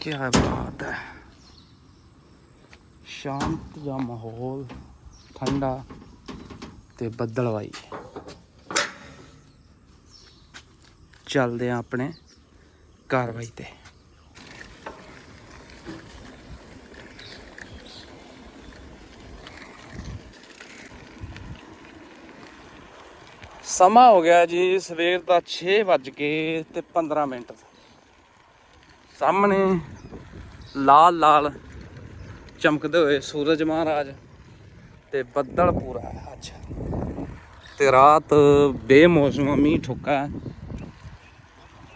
ਕੀ ਬਾਤ ਹੈ ਸ਼ਾਂਤ ਜਿਹਾ ਮਾਹੌਲ ਠੰਡਾ ਤੇ ਬੱਦਲਵਾਈ ਚੱਲਦੇ ਆ ਆਪਣੇ ਕਾਰਵਾਈ ਤੇ ਸਮਾਂ ਹੋ ਗਿਆ ਜੀ ਸਵੇਰ ਦਾ 6 ਵੱਜ ਕੇ ਤੇ 15 ਮਿੰਟ ਸਾਹਮਣੇ ਲਾਲ ਲਾਲ ਚਮਕਦੇ ਹੋਏ ਸੂਰਜ ਮਹਾਰਾਜ ਤੇ ਬੱਦਲ ਪੂਰਾ ਹੈ, ਅੱਜ। ਤੇ ਰਾਤ ਬੇਮੌਸਮ ਮੀਂਹ ਠੁੱਕਾ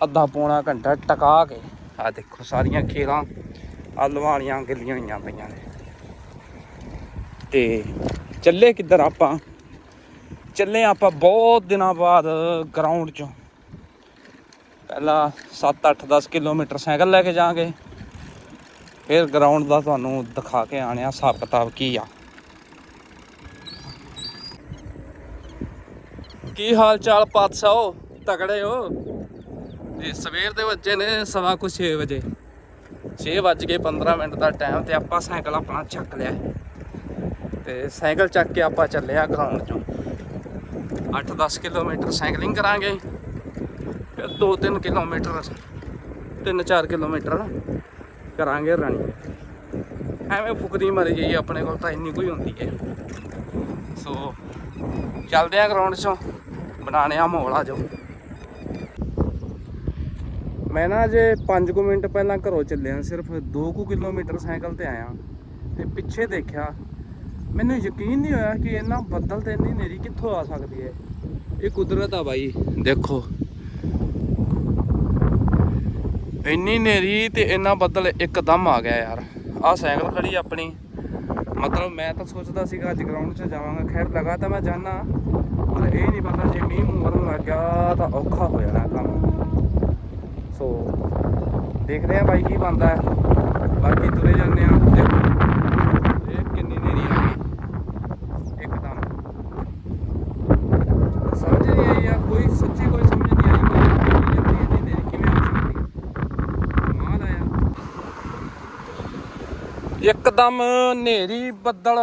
ਅੱਧਾ ਪੌਣਾ ਘੰਟਾ ਟਕਾ ਕੇ ਆ ਦੇਖੋ ਸਾਰੀਆਂ ਖੇਲਾਂ ਆਲਵਾਲੀਆਂ ਗਿੱਲੀਆਂ ਹੋਈਆਂ ਪਈਆਂ ਨੇ। ਤੇ ਚੱਲੇ ਕਿੱਧਰ ਆਪਾਂ? ਚੱਲੇ ਆਪਾਂ ਬਹੁਤ ਦਿਨਾਂ ਬਾਅਦ ਗਰਾਊਂਡ ਚੋਂ। ਪਹਿਲਾਂ 7 8 10 ਕਿਲੋਮੀਟਰ ਸਾਈਕਲ ਲੈ ਕੇ ਜਾਾਂਗੇ ਫਿਰ ਗਰਾਊਂਡ ਦਾ ਤੁਹਾਨੂੰ ਦਿਖਾ ਕੇ ਆਣਿਆ ਹਿਸਾਬ ਕਿਤਾਬ ਕੀ ਆ। ਕੀ ਹਾਲ ਚਾਲ ਪਾਤਸ਼ਾਹੋ? ਤਕੜੇ ਹੋ? ਤੇ ਸਵੇਰ ਦੇ ਵੱਜੇ ਨੇ ਸਵਾ ਕੁ 6 ਵਜੇ। 6 ਵੱਜ ਕੇ 15 ਮਿੰਟ ਦਾ ਟਾਈਮ ਤੇ ਆਪਾਂ ਸਾਈਕਲ ਆਪਣਾ ਚੱਕ ਲਿਆ। ਤੇ ਸਾਈਕਲ ਚੱਕ ਕੇ ਆਪਾਂ ਚੱਲੇ ਆ ਗਰਾਊਂਡ ਚੋਂ। 8-10 ਕਿਲੋਮੀਟਰ ਸਾਈਕਲਿੰਗ ਕਰਾਂਗੇ। 2-3 ਕਿਲੋਮੀਟਰ 3-4 ਕਿਲੋਮੀਟਰ ਕਰਾਂਗੇ ਰਨਿੰਗ ਐਵੇਂ ਫੁਕਰੀ ਮਰ ਗਈ ਆਪਣੇ ਕੋਲ ਤਾਂ ਇੰਨੀ ਕੋਈ ਹੁੰਦੀ ਹੈ। ਸੋ ਚੱਲਦੇ ਆ ਗਰਾਊਂਡ 'ਚੋਂ ਬਣਾਣੇ ਆ ਮਾਹੌਲ ਆ ਜਾਓ। ਮੈਂ ਨਾ ਜੇ 5 ਕੁ ਮਿੰਟ ਪਹਿਲਾਂ ਘਰੋਂ ਚੱਲਿਆ, ਸਿਰਫ 2 ਕੁ ਕਿਲੋਮੀਟਰ ਸਾਈਕਲ ਤੇ ਆਇਆ। ਤੇ ਪਿੱਛੇ ਦੇਖਿਆ, ਮੈਨੂੰ ਯਕੀਨ ਨਹੀਂ ਹੋਇਆ ਕਿ ਇੰਨਾ ਬੱਦਲ ਤੇ ਇੰਨੀ ਨੇਰੀ ਕਿੱਥੋਂ ਆ ਸਕਦੀ ਹੈ। ਇਹ ਕੁਦਰਤ ਆ ਬਾਈ, ਦੇਖੋ। ਇੰਨੀ ਨੇਰੀ ਤੇ ਇੰਨਾ ਬੱਦਲ ਇੱਕਦਮ ਆ ਗਿਆ ਯਾਰ। ਆਹ ਸਾਈਕਲ ਖੜੀ ਆਪਣੀ। ਮਤਲਬ ਮੈਂ ਤਾਂ ਸੋਚਦਾ ਸੀਗਾ ਅੱਜ ਗਰਾਊਂਡ 'ਚ ਜਾਵਾਂਗਾ। ਖੈਰ ਲਗਾ ਤਾਂ ਮੈਂ ਜਾਣਾ ਪਰ ਇਹ ਨਹੀਂ ਪਤਾ ਜੇ ਮੀਂਹ ਮੂੰਹ ਵਰਨ ਲੱਗ ਗਿਆ ਤਾਂ ਔਖਾ ਹੋ ਜਾਣਾ ਕੰਮ। ਸੋ ਦੇਖਦੇ ਆ ਬਾਈ ਕੀ ਬੰਦਾ ਬਾਕੀ ਤੁਰੇ ਜਾਂਦੇ ਆ। ਦੇਖੋ ਇਹ ਕਿੰਨੀ ਨੇਰੀ ਆ ਗਈ ਇੱਕਦਮ ਸਮਝ ਨਹੀਂ ਆਈ ਯਾਰ ਕੋਈ ਸੱਚੀ ਕੋਈ ਸਮਝ ਨਹੀਂ ਆਈ ਕੋਈ ਜਾਂਦੀ ਹੈ ਨੇਰੀ ਕਿਵੇਂ ਆ ਸਕਦੀ ਹੈ ਕਮਾਲ ਆ ਯਾਰ ਇੱਕਦਮ ਹਨੇਰੀ ਬੱਦਲ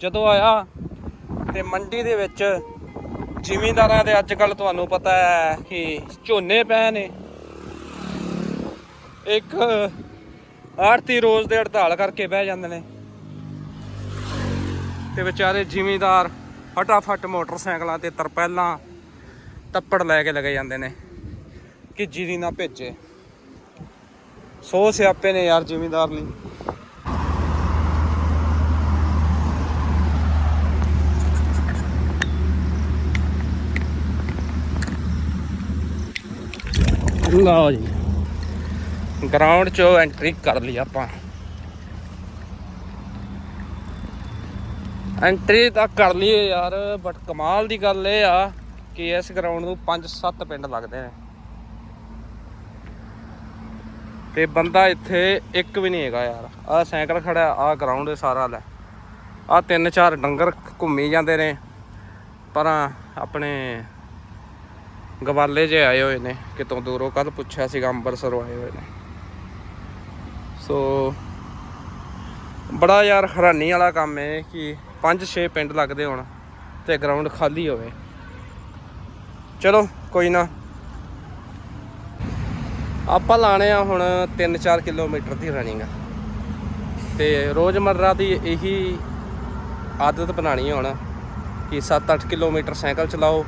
ਜਦੋਂ ਆਇਆ ਤੇ ਮੰਡੀ ਦੇ ਵਿੱਚ ਜ਼ਿਮੀਂਦਾਰਾਂ ਦੇ ਅੱਜ ਕੱਲ ਤੁਹਾਨੂੰ ਪਤਾ ਹੈ ਕਿ ਝੋਨੇ ਪਏ ਨੇ। ਇੱਕ ਆੜਤੀ ਰੋਜ਼ ਦੇ ਹੜਤਾਲ ਕਰਕੇ ਬਹਿ ਜਾਂਦੇ ਨੇ। ਤੇ ਵਿਚਾਰੇ ਜ਼ਿਮੀਂਦਾਰ ਫਟਾਫਟ ਮੋਟਰਸਾਈਕਲਾਂ ਤੇ ਤਰਪੈਲਾਂ, ਤੱਪੜ ਲੈ ਕੇ ਲਗੇ ਜਾਂਦੇ ਨੇ ਕਿ ਜੀਰੀ ਨਾ ਭੇਜੇ। ਸੋ ਸਿਆਪੇ ਨੇ ਯਾਰ ਜ਼ਿਮੀਂਦਾਰ ਲਈ ਲਓ ਜੀ। ਗਰਾਊਂਡ 'ਚੋਂ ਐਂਟਰੀ ਕਰ ਲਈ ਆਪਾਂ। ਐਂਟਰੀ ਤਾਂ ਕਰ ਲਈਏ ਯਾਰ ਬਟ ਕਮਾਲ ਦੀ ਗੱਲ ਇਹ ਆ ਕਿ ਇਸ ਗਰਾਊਂਡ ਨੂੰ 5-7 ਪਿੰਡ ਲੱਗਦੇ ਨੇ। ਤੇ ਬੰਦਾ ਇੱਥੇ ਇੱਕ ਵੀ ਨਹੀਂ ਹੈਗਾ ਯਾਰ। ਆਹ ਸਾਈਕਲ ਖੜਾ, ਆਹ ਗਰਾਊਂਡ ਸਾਰਾ ਲੈ। ਆਹ ਤਿੰਨ ਚਾਰ ਡੰਗਰ ਘੁੰਮੀ ਜਾਂਦੇ ਨੇ। ਪਰ ਆਪਣੇ ਗਵਾਲੇ ਜੇ ਆਏ ਹੋਏ ਨੇ, ਕਿਤੋਂ ਦੂਰੋਂ ਕੱਲ ਪੁੱਛਿਆ ਸੀਗਾ, ਅੰਬਰਸਰੋਂ ਆਏ ਹੋਏ ਨੇ। ਸੋ ਬੜਾ ਯਾਰ ਹੈਰਾਨੀ ਵਾਲਾ ਕੰਮ ਹੈ ਕਿ 5-6 ਪਿੰਡ ਲੱਗਦੇ ਹੋਣ ਤੇ ਗਰਾਊਂਡ ਖਾਲੀ ਹੋਵੇ। ਚਲੋ, ਕੋਈ ਨਾ। ਆਪਾਂ ਲਾਣੇ ਆ ਹੁਣ 3-4 ਕਿਲੋਮੀਟਰ ਦੀ ਰਨਿੰਗ ਤੇ ਰੋਜ਼ਮਰਰਾ ਦੀ ਇਹੀ ਆਦਤ ਬਣਾਣੀ ਹੁਣ ਕਿ 7-8 ਕਿਲੋਮੀਟਰ ਸਾਈਕਲ ਚਲਾਓ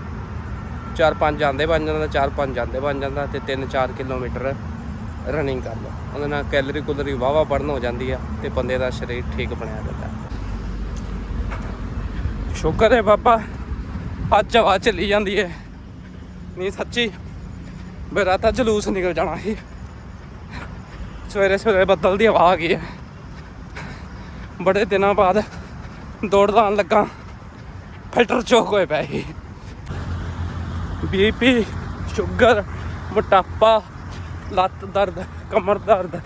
4-5 ਜਾਂਦੇ ਬਣ ਜਾਂਦਾ 4-5 ਜਾਂਦੇ ਬਣ ਜਾਂਦਾ ਤੇ 3-4 ਕਿਲੋਮੀਟਰ ਰਨਿੰਗ ਕਰ ਲਓ। ਉਹਦੇ ਨਾਲ ਕੈਲਰੀ ਕੁਲਰੀ ਵਾਵਾ ਬਰਨ ਹੋ ਜਾਂਦੀ ਆ ਤੇ ਬੰਦੇ ਦਾ ਸਰੀਰ ਠੀਕ ਬਣਿਆ ਜਾਂਦਾ ਸ਼ੁਕਰ ਹੈ ਬਾਬਾ, ਅੱਜ ਹਵਾ ਚੱਲੀ ਜਾਂਦੀ ਹੈ ਨਹੀਂ ਸੱਚੀ, ਮੇਰਾ ਤਾਂ ਜਲੂਸ ਨਿਕਲ ਜਾਣਾ ਸੀ। ਸਵੇਰੇ ਸਵੇਰੇ ਬੱਦਲ ਦੀ ਹਵਾ ਆ ਗਈ ਹੈ ਬੜੇ ਦਿਨਾਂ ਬਾਅਦ ਦੌੜ ਲਾਉਣ ਲੱਗਾ। ਫਿਲਟਰ ਚੋਕ ਹੋਏ ਪਏ ਸੀ। ਬੀਪੀ, ਸ਼ੂਗਰ, ਮੋਟਾਪਾ, ਲੱਤ ਦਰਦ, ਕਮਰ ਦਰਦ,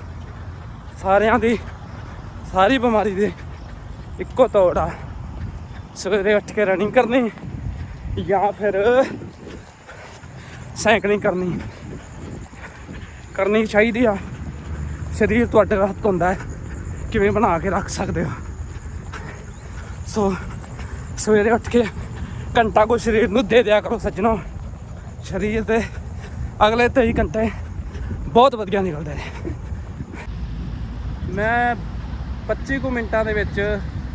ਸਾਰਿਆਂ ਦੀ ਸਾਰੀ ਬਿਮਾਰੀ ਦੇ ਇੱਕੋ ਤੋੜ ਸਵੇਰੇ ਉੱਠ ਕੇ ਰਨਿੰਗ ਕਰਨੀ ਜਾਂ ਫਿਰ ਸਾਈਕਲਿੰਗ ਕਰਨੀ। ਕਰਨੀ ਚਾਹੀਦੀ ਆ। ਸਰੀਰ ਤੁਹਾਡੇ ਹੱਥ ਹੁੰਦਾ ਹੈ। ਕਿਵੇਂ ਬਣਾ ਕੇ ਰੱਖ ਸਕਦੇ ਹੋ? ਸੋ ਸਵੇਰੇ ਉੱਠ ਕੇ ਘੰਟਾ ਕੋ ਸਰੀਰ ਨੂੰ ਦੇ ਦਿਆ ਕਰੋ ਸੱਜਣੋ। ਸਰੀਰ ਦੇ ਅਗਲੇ 23 ਘੰਟੇ ਬਹੁਤ ਵਧੀਆ ਨਿਕਲਦੇ ਨੇ। ਮੈਂ 25 ਕੁ ਮਿੰਟਾਂ ਦੇ ਵਿੱਚ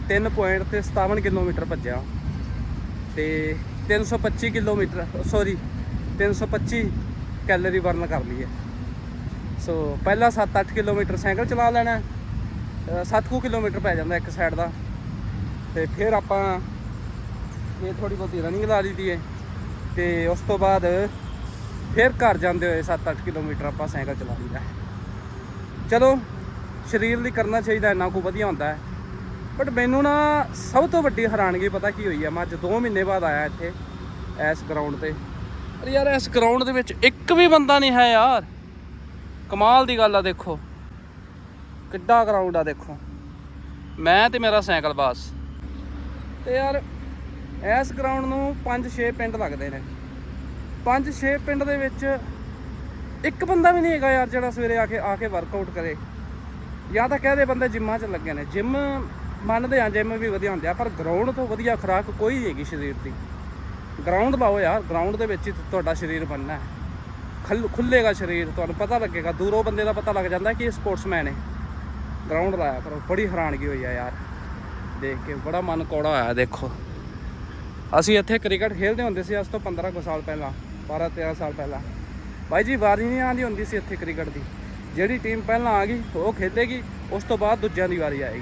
3 ਪੁਆਇੰਟ ਤੇ 57 ਕਿਲੋਮੀਟਰ ਭੱਜਿਆ। ਤੇ 325 ਕਿਲੋਮੀਟਰ ਸੌਰੀ 325 ਕੈਲਰੀ ਬਰਨ ਕਰ ਲਈ ਹੈ ਸੋ ਪਹਿਲਾਂ 7-8 ਕਿਲੋਮੀਟਰ ਸਾਈਕਲ ਚਲਾ ਲੈਣਾ 7 ਕੁ ਕਿਲੋਮੀਟਰ ਪੈ ਜਾਂਦਾ ਇੱਕ ਸਾਈਡ ਦਾ। ਤੇ ਫਿਰ ਆਪਾਂ ਇਹ ਥੋੜੀ ਬਹੁਤੀ ਰਨਿੰਗ ਲਾ ਲਈਦੀ ਹੈ ਤੇ ਉਸ ਤੋਂ ਬਾਅਦ ਫਿਰ ਘਰ ਜਾਂਦੇ ਹੋਏ 7-8 ਕਿਲੋਮੀਟਰ ਆਪਾਂ ਸਾਈਕਲ ਚਲਾ ਲਈਦਾ। ਚਲੋ, ਸਰੀਰ ਲਈ ਕਰਨਾ ਚਾਹੀਦਾ, ਇੰਨਾ ਕੁ ਵਧੀਆ ਹੁੰਦਾ ਹੈ। ਬਟ ਮੈਨੂੰ ਨਾ ਸਭ ਤੋਂ ਵੱਡੀ ਹੈਰਾਨਗੀ ਪਤਾ ਕੀ ਹੋਈ ਹੈ ਮੈਂ ਅੱਜ 2 ਮਹੀਨੇ ਬਾਅਦ ਆਇਆ ਇੱਥੇ ਇਸ ਗਰਾਊਂਡ ਤੇ। ਪਰ ਯਾਰ ਇਸ ਗਰਾਊਂਡ ਦੇ ਵਿੱਚ ਇੱਕ ਵੀ ਬੰਦਾ ਨਹੀਂ ਹੈ ਯਾਰ। ਕਮਾਲ ਦੀ ਗੱਲ ਆ, ਦੇਖੋ। ਕਿੱਡਾ ਗਰਾਊਂਡ ਆ, ਦੇਖੋ। ਮੈਂ ਤੇ ਮੇਰਾ ਸਾਈਕਲ ਬਾਸ। ਤੇ ਯਾਰ ਇਸ ਗਰਾਊਂਡ ਨੂੰ 5-6 ਪਿੰਡ ਲੱਗਦੇ ਨੇ। 5-6 ਪਿੰਡ ਦੇ ਵਿੱਚ ਇੱਕ ਬੰਦਾ ਵੀ ਨਹੀਂ ਹੈਗਾ ਯਾਰ ਜਿਹੜਾ ਸਵੇਰੇ ਆ ਕੇ ਆ ਕੇ ਵਰਕਆਊਟ ਕਰੇ। ਜਾਂ ਤਾਂ ਕਹਦੇ ਬੰਦੇ ਜਿੰਮਾਂ 'ਚ ਲੱਗੇ ਨੇ। ਜਿੰਮ ਮੰਨਦੇ ਆ, ਜਿੰਮ ਵੀ ਵਧੀਆ ਹੁੰਦੇ ਆ, ਪਰ ਗਰਾਊਂਡ ਤੋਂ ਵਧੀਆ ਖੁਰਾਕ ਕੋਈ ਨਹੀਂ ਹੈਗੀ ਸਰੀਰ ਦੀ। ਗਰਾਊਂਡ ਲਾਓ ਯਾਰ ਗਰਾਊਂਡ ਦੇ ਵਿੱਚ ਹੀ ਤੁਹਾਡਾ ਸਰੀਰ ਬਣਨਾ ਹੈ। ਖੁੱਲ ਖੁੱਲੇਗਾ ਸਰੀਰ, ਤੁਹਾਨੂੰ ਪਤਾ ਲੱਗੇਗਾ। ਦੂਰੋਂ ਬੰਦੇ ਦਾ ਪਤਾ ਲੱਗ ਜਾਂਦਾ ਕਿ ਇਹ ਸਪੋਰਟਸਮੈਨ ਹੈ। ਗਰਾਊਂਡ ਲਾਇਆ ਕਰੋ, ਬੜੀ ਹੈਰਾਨਗੀ ਹੋਈ ਆ ਯਾਰ। ਦੇਖ ਕੇ ਬੜਾ ਮਨ ਕੌੜਾ ਹੋਇਆ, ਦੇਖੋ। ਅਸੀਂ ਇੱਥੇ ਕ੍ਰਿਕਟ ਖੇਡਦੇ ਹੁੰਦੇ ਸੀ ਅੱਜ ਤੋਂ 15 ਕੁ ਸਾਲ ਪਹਿਲਾਂ 12 13 ਸਾਲ ਪਹਿਲਾਂ। ਬਾਈ ਜੀ ਵਾਰੀ ਨਹੀਂ ਆਉਂਦੀ ਹੁੰਦੀ ਸੀ ਇੱਥੇ ਕ੍ਰਿਕਟ ਦੀ। ਜਿਹੜੀ ਟੀਮ ਪਹਿਲਾਂ ਆ ਗਈ, ਉਹ ਖੇਡੇਗੀ, ਉਸ ਤੋਂ ਬਾਅਦ ਦੂਜਿਆਂ ਦੀ ਵਾਰੀ ਆਏਗੀ।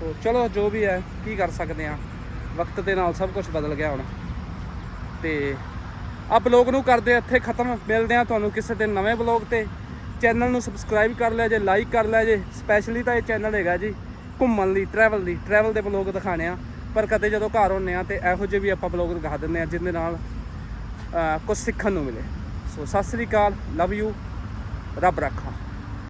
ਸੋ ਚਲੋ, ਜੋ ਵੀ ਹੈ, ਕੀ ਕਰ ਸਕਦੇ ਆ ਵਕਤ ਦੇ ਨਾਲ ਸਭ ਕੁਝ ਬਦਲ ਗਿਆ ਹੁਣ। ਤੇ ਆ ਬਲੌਗ ਨੂੰ ਕਰਦੇ ਇੱਥੇ ਖਤਮ। ਮਿਲਦੇ ਆ ਤੁਹਾਨੂੰ ਕਿਸੇ ਦਿਨ ਨਵੇਂ ਬਲੌਗ ਤੇ। ਚੈਨਲ ਨੂੰ ਸਬਸਕ੍ਰਾਈਬ ਕਰ ਲਿਆ ਜੇ ਲਾਈਕ ਕਰ ਲਿਆ ਜੇ। ਸਪੈਸ਼ਲੀ ਤਾਂ ਇਹ ਚੈਨਲ ਹੈਗਾ ਜੀ, ਘੁੰਮਣ ਲਈ ਟਰੈਵਲ ਲਈ। ਟਰੈਵਲ ਦੇ ਬਲੌਗ ਦਿਖਾਣੇ ਆ। ਪਰ ਕਦੇ ਜਦੋਂ ਘਰ ਹੁੰਨੇ ਆ ਤੇ ਇਹੋ ਜਿਹੇ ਵੀ ਆਪਾਂ ਬਲੌਗ ਦਿਖਾ ਦਿੰਦੇ ਆ ਜਿਹਦੇ ਨਾਲ ਕੁਝ ਸਿੱਖਣ ਨੂੰ ਮਿਲੇ। ਸੋ ਸਤਿ ਸ੍ਰੀ ਅਕਾਲ ਲਵ ਯੂ ਰੱਬ ਰੱਖਾ।